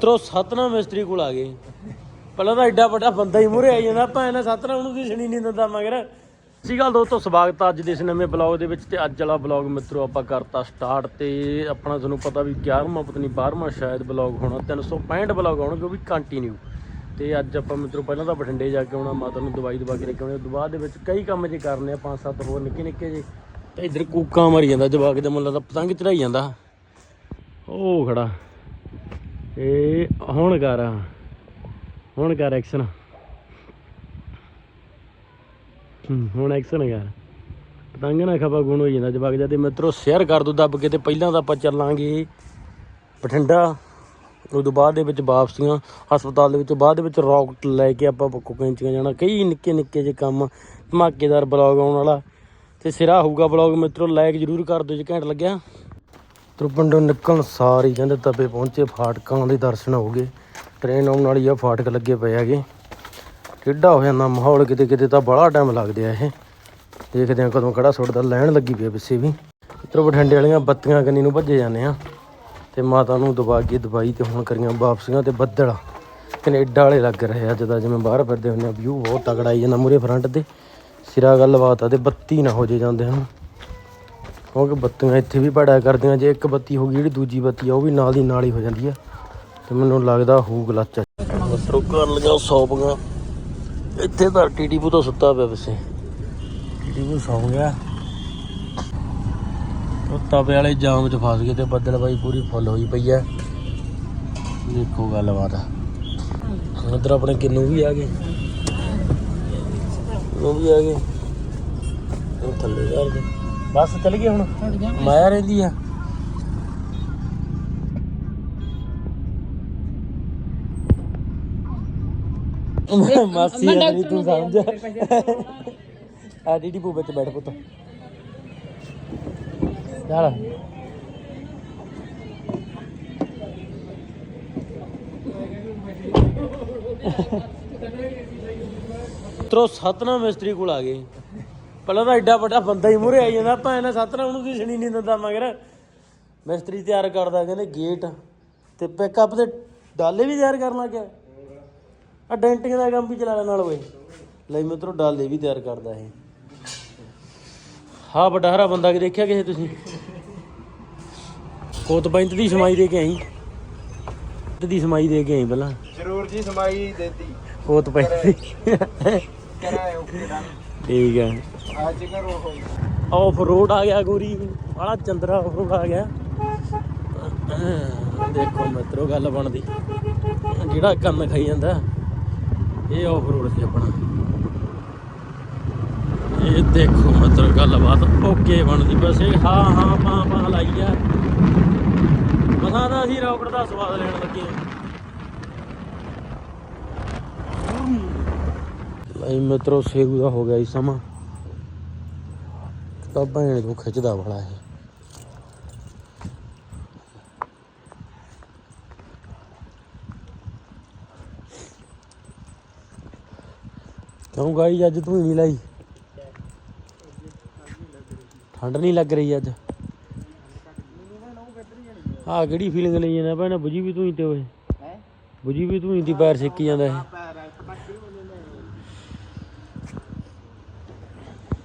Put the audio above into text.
ਤਰੋ ਸਤਨਾਮ ਮਿਸਤਰੀ ਕੋਲ ਆ ਗਏ। ਪਹਿਲਾਂ ਤਾਂ ਐਡਾ ਵੱਡਾ ਬੰਦਾ ਹੀ ਮੂਰੇ ਆ ਜਾਂਦਾ ਭਾਂ ਨਾ ਸਤਨਾਮ ਨੂੰ ਦਿਸਣੀ ਨਹੀਂ ਦਿੰਦਾ ਮਗਰ। ਸਹੀ ਗੱਲ ਦੋਸਤੋ, ਸਵਾਗਤ ਆ ਅੱਜ ਦੇ ਇਸ ਨਵੇਂ ਬਲੌਗ ਦੇ ਵਿੱਚ ਤੇ ਅੱਜ ਵਾਲਾ ਬਲੌਗ ਮਿੱਤਰੋ, ਆਪਾਂ ਕਰਤਾ ਸਟਾਰਟ ਤੇ ਆਪਣਾ ਤੁਹਾਨੂੰ ਪਤਾ ਵੀ 11ਵਾਂ ਪਤਨੀ ਨਹੀਂ 12ਵਾਂ ਸ਼ਾਇਦ ਬਲੌਗ ਹੋਣਾ 365 ਬਲੌਗ ਆਉਣਗੇ ਉਹ ਵੀ ਕੰਟੀਨਿਊ ਤੇ ਅੱਜ ਆਪਾਂ ਮਿੱਤਰੋ, ਪਹਿਲਾਂ ਤਾਂ ਬਠਿੰਡੇ ਜਾ ਕੇ ਆਉਣਾ, ਮਾਤਾ ਨੂੰ ਦਵਾਈ ਦਵਾ ਕੇ ਲੈ ਕੇ ਆਉਣੀ, ਉਸ ਬਾਅਦ ਦੇ ਵਿੱਚ ਕਈ ਕੰਮ ਜੇ ਕਰਨੇ ਆ, ਪੰਜ ਸੱਤ ਹੋਰ ਨਿੱਕੇ ਨਿੱਕੇ ਜੇ। ਤੇ ਇੱਧਰ ਕੂਕਾਂ ਮਾਰੀ ਜਾਂਦਾ, ਜਵਾਕ ਦੇ ਮੁੱਲਾ ਦਾ ਪਤੰਗ ਚੜਾਈ ਜਾਂਦਾ। ਉਹ ਖੜਾ। ਇਹ ਹੁਣ ਕਰ। ਹੁਣ ਕਰ ਐਕਸ਼ਨ ਹੁਣ ਐਕਸ਼ਨ ਕਰ। ਪਤੰਗ ਨਾ ਖਪਾ, ਗੁਣ ਹੋ ਜਾਂਦਾ ਜਵਾਕ ਜਦੇ ਮਿੱਤਰੋ ਸ਼ੇਅਰ ਕਰ ਦੋ ਦੱਬ ਕੇ ਤੇ ਪਹਿਲਾਂ ਤਾਂ ਆਪਾਂ ਚੱਲਾਂਗੇ ਬਠਿੰਡਾ। ਉਦੋਂ ਬਾਅਦ ਦੇ ਵਿੱਚ ਵਾਪਸੀਆਂ। ਹਸਪਤਾਲ ਦੇ ਵਿੱਚ ਬਾਅਦ ਦੇ ਵਿੱਚ ਰੌਕਟ ਲੈ ਕੇ ਆਪਾਂ ਬੱਕੋ ਕੈਂਚੀਆਂ ਜਾਣਾ। ਕਈ ਨਿੱਕੇ ਨਿੱਕੇ ਜਿਹੇ ਕੰਮ, ਧਮਾਕੇਦਾਰ ਬਲੌਗ ਆਉਣ ਵਾਲਾ। ਤੇ ਸਿਰਾ ਹੋਊਗਾ ਬਲੌਗ ਮਿੱਤਰੋ ਲਾਈਕ ਜਰੂਰ ਕਰ ਦਿਓ ਜੇ ਘੈਂਟ ਲੱਗਿਆ। ਤਰਪੰਡੋਂ ਨਿਕਲਣ ਸਾਰ ਹੀ ਕਹਿੰਦੇ ਤਪੇ ਪਹੁੰਚੇ, ਫਾਟਕਾਂ ਦੇ ਦਰਸ਼ਨ ਹੋ ਗਏ। ਟ੍ਰੇਨ ਆਉਣ ਵਾਲੀ ਆ, ਫਾਟਕ ਲੱਗੇ ਪਏ ਹੈਗੇ। ਟੇਢਾ ਹੋ ਜਾਂਦਾ ਮਾਹੌਲ ਕਿਤੇ ਕਿਤੇ ਤਾਂ ਬੜਾ ਟਾਈਮ ਲੱਗਦੇ ਆ ਇਹ। ਦੇਖਦੇ ਆ ਕਦੋਂ ਕਿਹੜਾ ਸੁੱਟਦਾ ਲੈਣ ਲੱਗੀ ਪਈ ਆ ਪਿੱਛੇ ਵੀ। ਇੱਧਰੋਂ ਬਠਿੰਡੇ ਵਾਲੀਆਂ ਬੱਤੀਆਂ ਕੰਨੀ ਨੂੰ ਭੱਜੇ ਜਾਂਦੇ ਆ। ਤੇ ਮਾਤਾ ਨੂੰ ਦਬਾ ਕੇ ਦਵਾਈ ਤੇ ਹੁਣ ਕਰੀਆਂ ਵਾਪਸੀਆਂ ਤੇ ਬੱਦਲ। ਕੈਨੇਡਾ ਵਾਲੇ ਲੱਗ ਰਹੇ ਅੱਜ ਦਾ ਜਿਵੇਂ ਬਾਹਰ ਫਿਰਦੇ ਹੁੰਦੇ ਆ, ਵਿਊ ਬਹੁਤ ਤਗੜਾ ਆਈ ਜਾਂਦਾ ਮੂਰੇ ਫਰੰਟ ਤੇ। ਸਿਰਾ ਗੱਲਬਾਤ ਆ ਤੇ ਬੱਤੀ ਨਾ ਹੋ ਜੇ ਜਾਂਦੇ ਹਨ। ਕਿਉਂਕਿ ਬੱਤੀਆਂ ਇੱਥੇ ਵੀ ਭੜਾ ਕਰਦੀਆਂ ਜੇ ਇੱਕ ਬੱਤੀ ਹੋ ਗਈ ਜਿਹੜੀ ਦੂਜੀ ਬੱਤੀ ਆ ਉਹ ਵੀ ਨਾਲ ਦੀ ਨਾਲ ਹੀ ਹੋ ਜਾਂਦੀ ਆ। ਤੇ ਮੈਨੂੰ ਲੱਗਦਾ ਹੋਊ ਗਲਾਚਾ। ਮਸਰੋ ਕਰ ਲਗਾ ਸੌਪਗਾ ਇੱਥੇ ਤਾਂ ਟੀਟੀਪੂ ਤੋਂ ਸੁੱਤਾ ਪਿਆ ਵਸੇ ਟੀਟੀਪੂ ਸੌ ਗਿਆ। ਉਹ ਤਵੇ ਵਾਲੇ ਜਾਮ 'ਚ ਫਸ ਗਏ ਤੇ ਬੱਦਲ ਬਾਈ ਪੂਰੀ ਫੁੱਲ ਹੋਈ ਪਈ ਆ। ਦੇਖੋ ਗੱਲਬਾਤ। ਉਧਰ ਆਪਣੇ ਕਿੰਨੂ ਵੀ ਆ ਗਏ। ਉਹ ਵੀ ਆ ਗਏ। ਉਹ ਥੱਲੇ ਜਾ ਕੇ। ਬਸ ਚੱਲ ਗਏ ਹੁਣ? ਮਾਇਆ ਰਹਿੰਦੀ ਆ। ਮਾਸੀ ਆ ਜਿਹੜੀ ਤੂੰ ਸਮਝ ਆ। ਡੀਡੀ ਪੂ ਵਿੱਚ ਬੈਠ ਪੁੱਤ। ਚੱਲ। ਤਰੋ ਸਤਨਾਮ ਮਿਸਤਰੀ ਕੋਲ ਆ ਗਏ। ਪਹਿਲਾਂ ਤਾਂ ਐਡਾ ਵੱਡਾ ਬੰਦਾ ਹੀ ਮੂਰੇ ਆਈ ਜਾਂਦਾ ਭਾਂ ਨਾ ਸਤਨਾਮ ਨੂੰ ਦਿਸਣੀ ਨਹੀਂ ਦਿੰਦਾ ਮਗਰ। ਮਿਸਤਰੀ ਤਿਆਰ ਕਰਦਾ ਕਹਿੰਦੇ ਗੇਟ ਤੇ ਪਿਕਅਪ ਤੇ ਡਾਲੇ ਵੀ ਤਿਆਰ ਕਰਨ ਲੱਗਿਆ। ਆ ਡੈਂਟਿੰਗ ਦਾ ਕੰਮ ਵੀ ਚਲਾ ਨਾਲ ਓਏ। ਲਈ ਮਿੱਤਰੋ ਡਾਲੇ ਵੀ ਤਿਆਰ ਕਰਦਾ ਇਹ। ਹਾਂ ਵੱਡਾ ਹਰਾ ਬੰਦਾ ਕਿ ਦੇਖਿਆ ਕਿਸੇ ਤੁਸੀਂ? ਕੋਤ ਪੈਂਟ ਦੀ ਸਮਾਈ ਦੇ ਕੇ ਆਈ। ਤੇ ਦੀ ਸਮਾਈ ਦੇ ਕੇ ਆਈ ਪਹਿਲਾਂ। ਜ਼ਰੂਰ ਜੀ ਸਮਾਈ ਦੇਤੀ। ਕੋਤ ਪੈਂਟ ਦੀ ਕਰਾਏ ਓਕੇ ਡਨ ਠੀਕ ਹੈ। ਅੱਜ ਕਰੋ ਹੋਈ ਆਫ ਰੋਡ ਆ ਗਿਆ ਗੋਰੀ। ਬੜਾ ਚੰਦਰਾ ਆਫ ਰੋਡ ਆ ਗਿਆ। ਦੇਖੋ ਮਿੱਤਰੋ ਗੱਲ ਬਣਦੀ। ਜਿਹੜਾ ਕੰਨ ਖਾਈ ਜਾਂਦਾ ਇਹ ਆਫ ਰੋਡ ਸੀ ਆਪਣਾ। ਇਹ ਦੇਖੋ ਮਿੱਤਰੋ ਗੱਲਬਾਤ। ਓਕੇ ਬਣਦੀ ਬਸ ਇਹ। ਹਾਂ ਹਾਂ ਪਾ ਪਾ ਲਾਈ ਆ। ਮਸਾਂ ਦਾ ਅਸੀਂ ਰੌਕਟ ਦਾ ਸਵਾਦ ਲੈਣ ਲੱਗੇ ਲਈ ਮਿੱਤਰੋ ਸੇਰੂ ਦਾ ਹੋ ਗਿਆ ਜੀ ਸਮਾਂ। ਤਾਂ ਭੈਣ ਤੋਂ ਖਿੱਚਦਾ ਵਾਲਾ ਇਹ। ਕਿਉਂ ਗਾਈ ਅੱਜ ਤੂੰ ਨਹੀਂ ਲਾਈ? ਠੰਡ ਨਹੀਂ ਲੱਗ ਰਹੀ ਅੱਜ। ਆ ਕਿਹੜੀ ਫੀਲਿੰਗ ਲਈ ਜਾਂਦਾ ਭੈਣ ਬੁਝੀ ਵੀ ਤੂੰ ਹੀ ਤੇ ਓਏ। ਬੁਝੀ ਵੀ ਤੂੰ ਹੀ ਦੀ ਪੈਰ ਸਿੱਕੀ ਜਾਂਦਾ ਇਹ।